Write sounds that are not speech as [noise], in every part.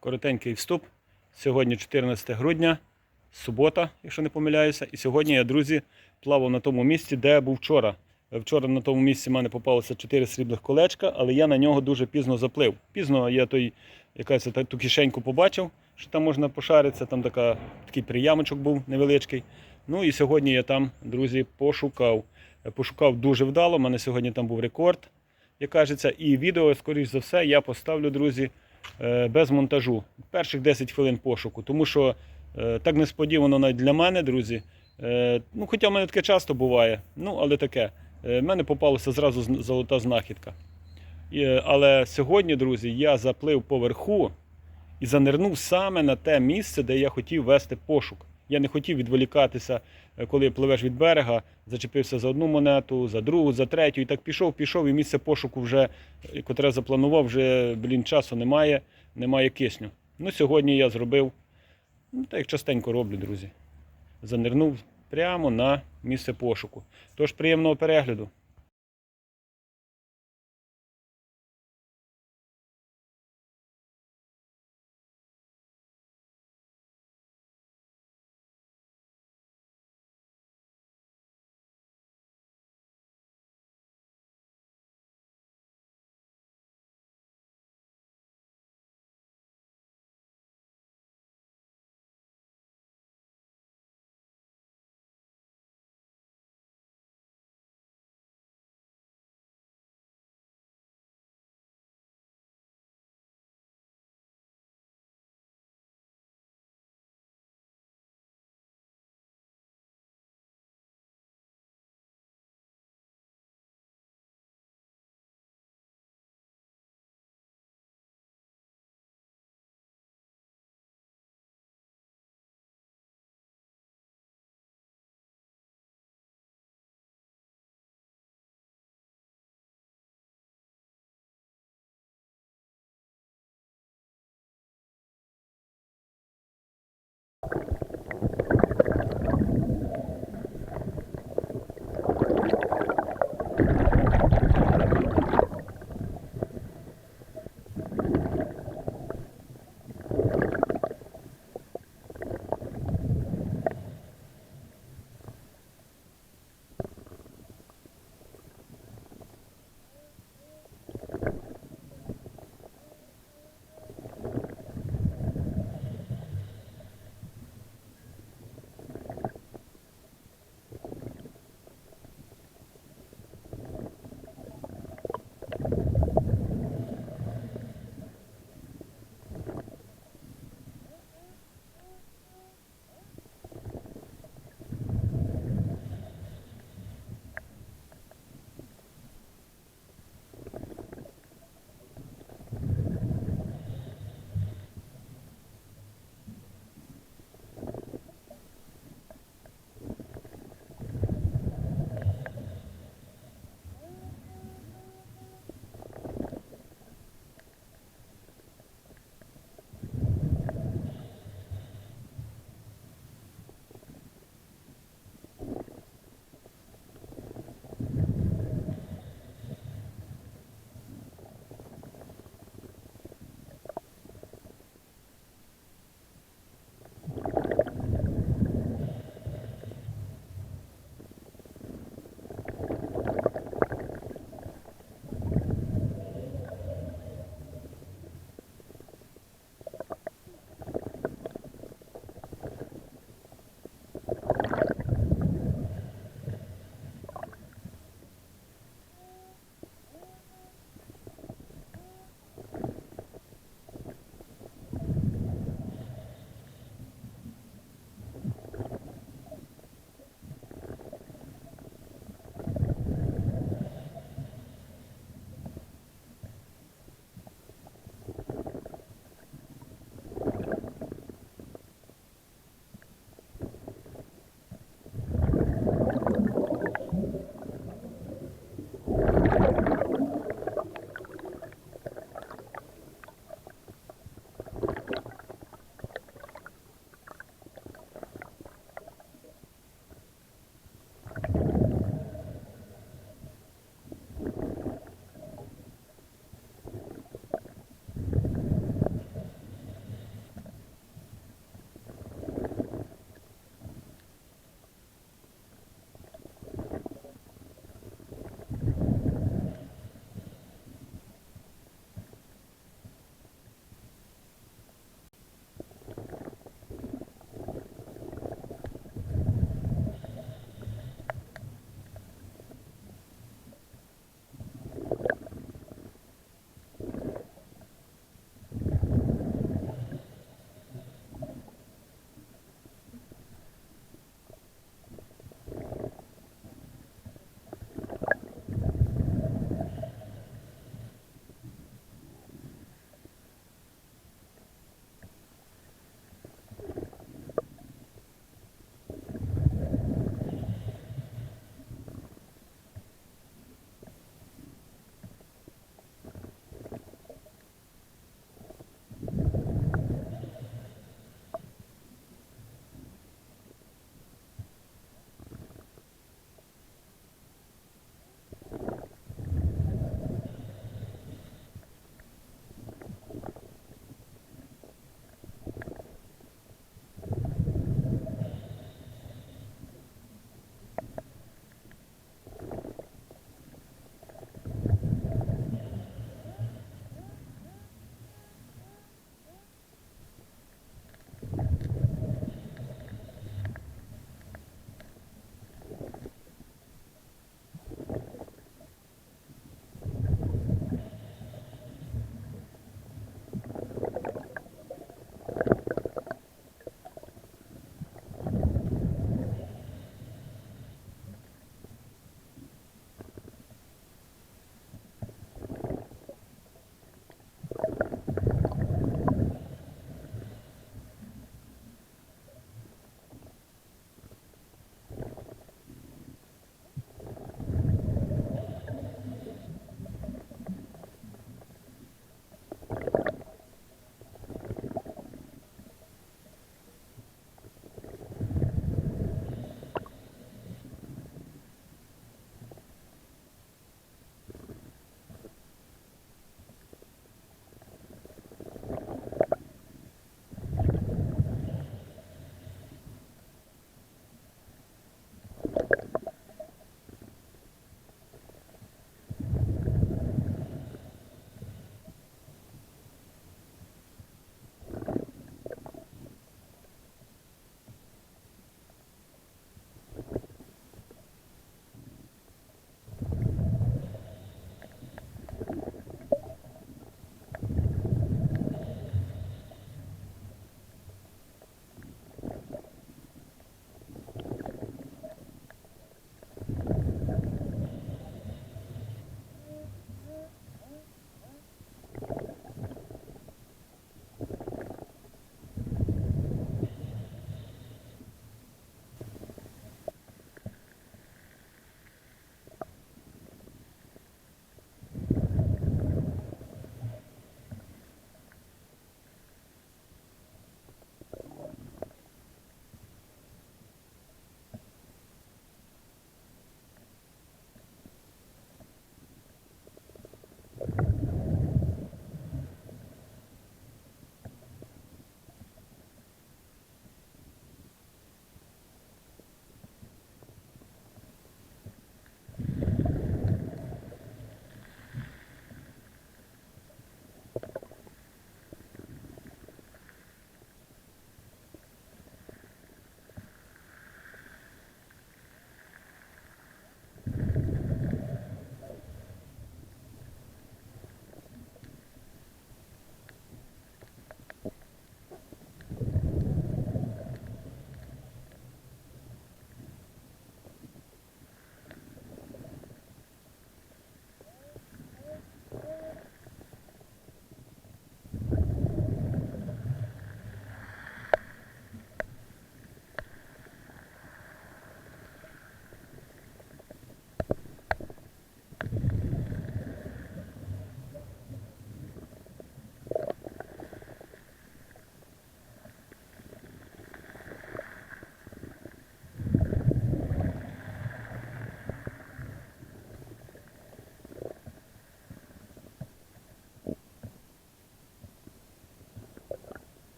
коротенький вступ. Сьогодні 14 грудня, субота, якщо не помиляюся. І сьогодні я, друзі, плавав на тому місці, де я був вчора. Вчора на тому місці в мене попалося 4 срібних колечка, але я на нього дуже пізно заплив. Пізно я той, якась ту кишеньку побачив, що там можна пошаритися, там така, такий приямочок був невеличкий. Ну і сьогодні я там, друзі, пошукав. Пошукав дуже вдало. У мене сьогодні там був рекорд, як кажеться, і відео, скоріш за все, я поставлю, друзі, без монтажу. Перших 10 хвилин пошуку. Тому що е, так несподівано навіть для мене, друзі. Е, Ну, хоча в мене таке часто буває, ну, але таке. Е, В мене попалася зразу золота знахідка. Е, Але сьогодні, друзі, я заплив поверху і занирнув саме на те місце, де я хотів вести пошук. Я не хотів відволікатися, е, коли пливеш від берега, зачепився за одну монету, за другу, за третю, і так пішов, пішов, і місце пошуку вже, е, котре запланував, вже блін, часу немає, немає кисню. Ну, сьогодні я зробив, ну, так як частенько роблю, друзі. Занирнув прямо на місце пошуку. Тож приємного перегляду.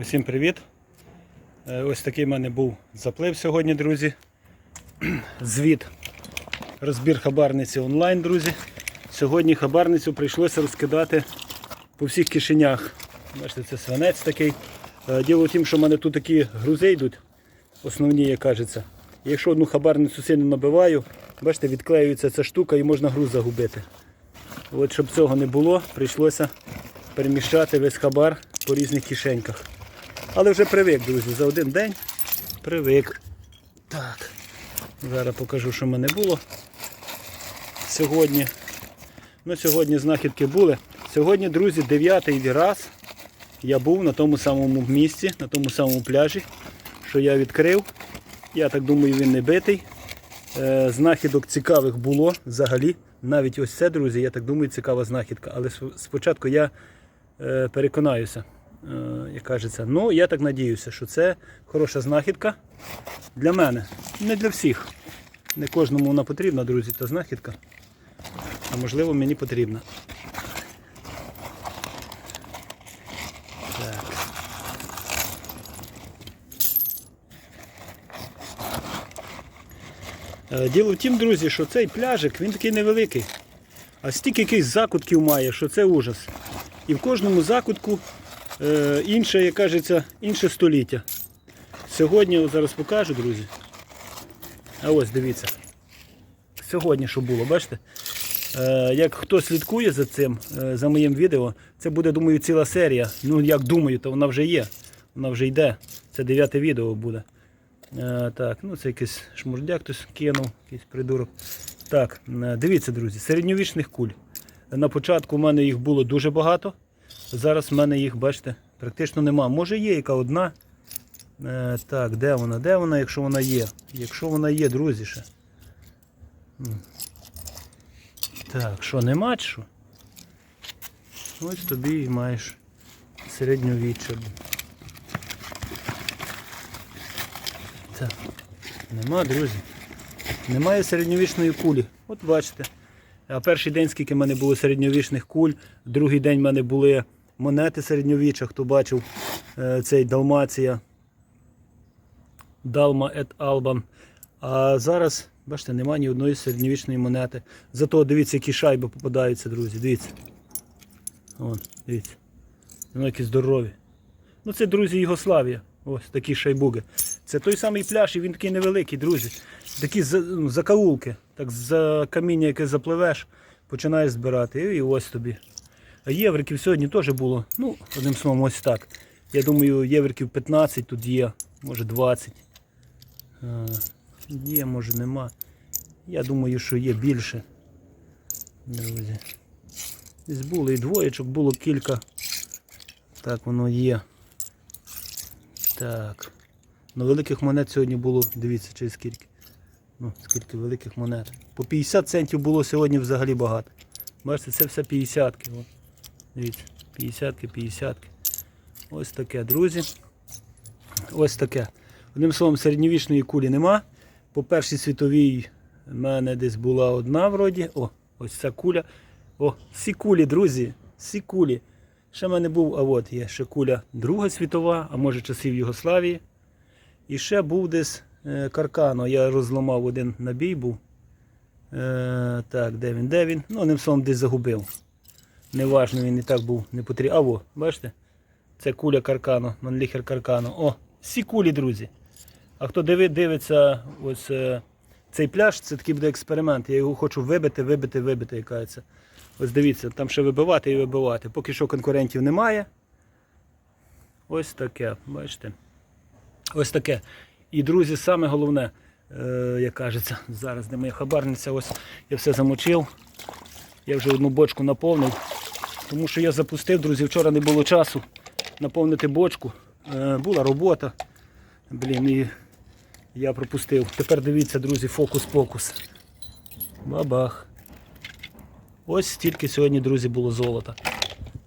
Усім привіт! Е, Ось такий в мене був заплив сьогодні, друзі. [clears throat] Звіт. Розбір хабарниці онлайн, друзі. Сьогодні хабарницю прийшлося розкидати по всіх кишенях. Бачите, це свинець такий. Е, Діло в тім, що в мене тут такі грузи йдуть, основні, як кажеться. Якщо одну хабарницю сильно набиваю, бачите, відклеюється ця штука і можна груз загубити. От щоб цього не було, прийшлося переміщати весь хабар по різних кишеньках. Але вже привик, друзі, за один день привик. Так, зараз покажу, що в мене було сьогодні. Ну, сьогодні знахідки були. Сьогодні, друзі, дев'ятий раз я був на тому самому місці, на тому самому пляжі, що я відкрив. Я так думаю, він не битий. Е, Знахідок цікавих було взагалі. Навіть ось це, друзі, я так думаю, цікава знахідка. Але спочатку я е, переконаюся, як кажеться. Ну, я так надіюся, що це хороша знахідка для мене. Не для всіх. Не кожному вона потрібна, друзі, та знахідка. А можливо мені потрібна. Так. Е, Діло в тім, друзі, що цей пляжик він такий невеликий. А стільки якихось закутків має, що це ужас. І в кожному закутку е, інше, як кажеться, інше століття. Сьогодні, зараз покажу, друзі. А ось дивіться. Сьогодні що було, бачите? Е, як хто слідкує за цим, е, за моїм відео, це буде, думаю, ціла серія. Ну, як думаю, то вона вже є. Вона вже йде. Це дев'яте відео буде. Е, так, ну це якийсь шмурдяк хтось кинув, якийсь придурок. Так, е, дивіться, друзі, середньовічних куль. На початку в мене їх було дуже багато. Зараз в мене їх, бачите, практично нема. Може є яка одна. Е, так, де вона? Де вона, якщо вона є? Якщо вона є, друзі ще. Так, що, нема чи що? Ось тобі і маєш середньовіччя. Так, нема, друзі. Немає середньовічної кулі. От бачите. А перший день, скільки в мене було середньовічних куль, другий день в мене були монети середньовіччя, хто бачив е, цей Далмація. Далма ет Албан. А зараз, бачите, немає ні одної середньовічної монети. Зато дивіться, які шайби попадаються, друзі. Дивіться. Вон, дивіться. Вони які здорові. Ну це, друзі, Югославія. Ось такі шайбуги. Це той самий пляж, і він такий невеликий, друзі. Такі ну, закаулки. Так за каміння, яке запливеш, починаєш збирати. І ось тобі. Євриків сьогодні теж було. Ну, одним словом, ось так. Я думаю, євриків 15 тут є, може 20. Є, може нема. Я думаю, що є більше. Друзі. Десь було і двоєчок, було кілька. Так воно є. Так. Ну великих монет сьогодні було, дивіться, через скільки. Ну, скільки великих монет. По 50 центів було сьогодні взагалі багато. Бачите, це все 50-ки. Дивіться, 50-ки, 50-ки. Ось таке, друзі. Ось таке. Одним словом, середньовічної кулі нема. По першій світовій в мене десь була одна вроді. О, ось ця куля. О, всі кулі, друзі, всі кулі. Ще в мене був, а от є ще куля Друга світова, а може часів Югославії. І ще був десь е, Каркано. Я розламав один набій був. Е, так, де він, де він? Ну, одним словом, десь загубив. Неважно, він і так був не потрібен. А во, бачите? Це куля Каркано, Манліхер Каркано. О, всі кулі, друзі. А хто диви, дивиться ось е, цей пляж, це такий буде експеримент. Я його хочу вибити, вибити, вибити, яка це. Ось дивіться, там ще вибивати і вибивати. Поки що конкурентів немає. Ось таке, бачите. Ось таке. І, друзі, саме головне, е, як кажеться, зараз де моя хабарниця, ось я все замочив. Я вже одну бочку наповнив. Тому що я запустив, друзі, вчора не було часу наповнити бочку. Е, була робота. Блін, і я пропустив. Тепер дивіться, друзі, фокус-покус. Бабах. Ось стільки сьогодні, друзі, було золота.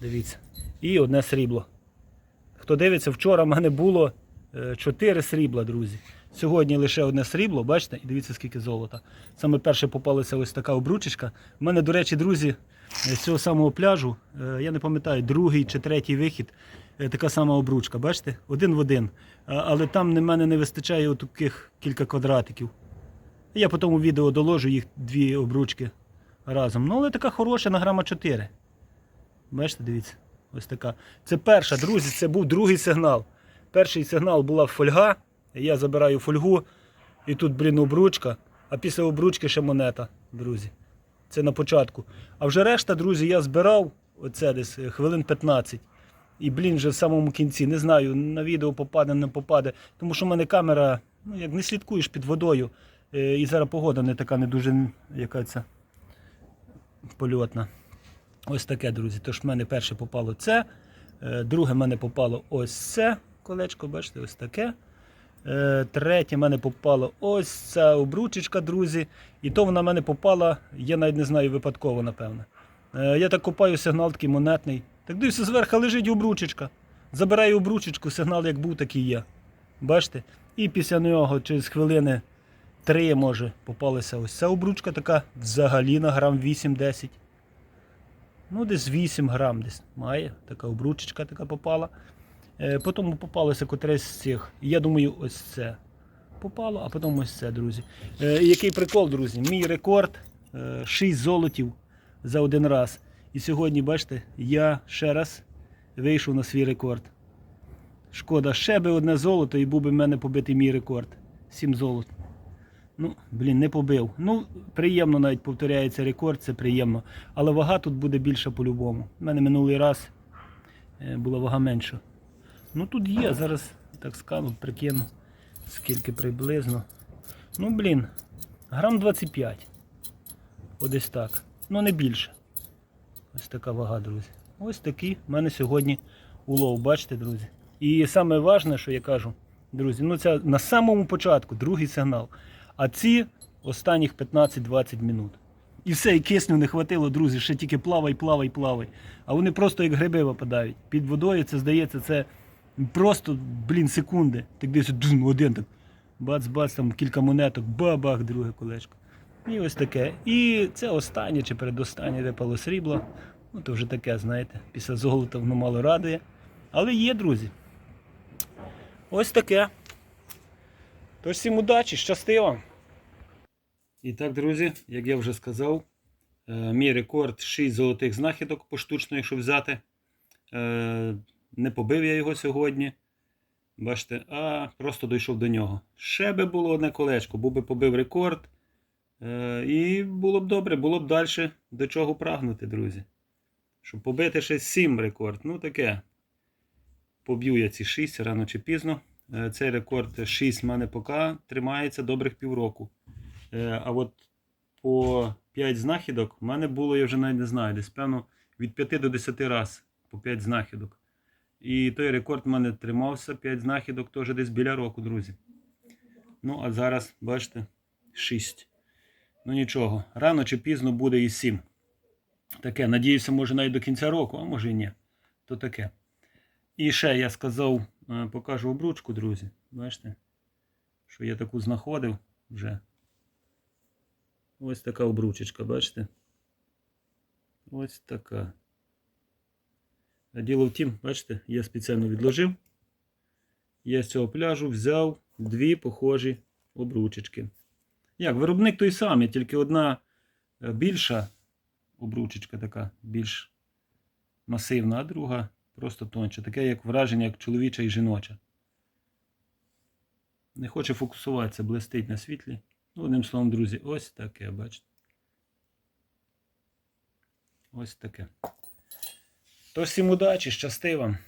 Дивіться. І одне срібло. Хто дивиться, вчора в мене було 4 срібла, друзі. Сьогодні лише одне срібло, бачите, і дивіться, скільки золота. Саме перше попалася ось така обручечка. У мене, до речі, друзі, з цього самого пляжу, е, я не пам'ятаю, другий чи третій вихід, е, така сама обручка, бачите? Один в один. Але там в мене не вистачає таких кілька квадратиків. Я по тому відео доложу їх дві обручки разом. Ну, але така хороша на грама 4. Бачите, дивіться, ось така. Це перша, друзі, це був другий сигнал. Перший сигнал була фольга. Я забираю фольгу, і тут, блін, обручка, а після обручки ще монета, друзі. Це на початку. А вже решта, друзі, я збирав оце десь е, хвилин 15. І, блін, вже в самому кінці. Не знаю, на відео попаде, не попаде. Тому що в мене камера, ну як не слідкуєш під водою. Е, І зараз погода не така не дуже яка це польотна. Ось таке, друзі. Тож в мене перше попало це. е, Друге в мене попало ось це колечко, бачите, ось таке. Е, Третє в мене попало ось ця обручечка, друзі. І то вона в мене попала, я навіть не знаю, випадково, напевно. Е, Я так копаю сигнал такий монетний. Так дивлюся, зверху лежить обручечка. Забираю обручечку, сигнал як був, такий є. Бачите? І після нього через хвилини три, може, попалася ось ця обручка така взагалі на грам 8-10. Ну, десь 8 грам десь має. Така обручечка така попала. Е, потім попалося котресь з цих. Я думаю, ось це попало, а потім ось це, друзі. Е, який прикол, друзі? Мій рекорд е, 6 золотів за один раз. І сьогодні, бачите, я ще раз вийшов на свій рекорд. Шкода, ще би одне золото і був би в мене побитий мій рекорд. 7 золот. Ну, блін, не побив. Ну, приємно навіть повторяється рекорд, це приємно. Але вага тут буде більша по-любому. У мене минулий раз е, була вага менша. Ну тут є, зараз так скажу, прикину, скільки приблизно. Ну, блін, грам 25. Одесь так. Ну не більше. Ось така вага, друзі. Ось такий в мене сьогодні улов, бачите, друзі. І саме важне, що я кажу, друзі, ну це на самому початку, другий сигнал. А ці останніх 15-20 минут. І все, і кисню не хватило, друзі, ще тільки плавай, плавай, плавай. А вони просто як гриби випадають. Під водою це здається, це просто, блін, секунди. Так десь один так. Бац-бац, там кілька монеток, бабах, друге колечко. І ось таке. І це останнє чи передостаннє випало срібло. Ну, то вже таке, знаєте, після золота воно мало радує. Але є, друзі. Ось таке. Тож всім удачі, щасти вам! І так, друзі, як я вже сказав, е, мій рекорд 6 золотих знахідок поштучно, якщо взяти. Не побив я його сьогодні. Бачите, а просто дійшов до нього. Ще би було одне колечко, був би побив рекорд. Е, І було б добре, було б далі до чого прагнути, друзі. Щоб побити ще 7 рекорд. Ну таке. Поб'ю я ці 6 рано чи пізно. Е, Цей рекорд 6 в мене поки тримається добрих півроку. Е, А от по 5 знахідок в мене було, я вже навіть не знаю, десь певно від 5 до 10 разів по 5 знахідок. І той рекорд в мене тримався 5 знахідок теж десь біля року, друзі. Ну, а зараз, бачите, 6. Ну нічого, рано чи пізно буде і 7. Таке, надіюся, може навіть до кінця року, а може і ні. То таке. І ще я сказав, е, покажу обручку, друзі. Бачите, що я таку знаходив вже. Ось така обручечка, бачите? Ось така. Діло в тім, бачите, я спеціально відложив. Я з цього пляжу взяв дві похожі обручечки. Як, виробник той самий, тільки одна е, більша обручечка така, більш масивна, а друга просто тонша. Таке як враження, як чоловіча і жіноча. Не хоче фокусуватися, блистить на світлі. Ну, одним словом, друзі, ось таке, бачите. Ось таке. Тож всім удачі, щасти вам!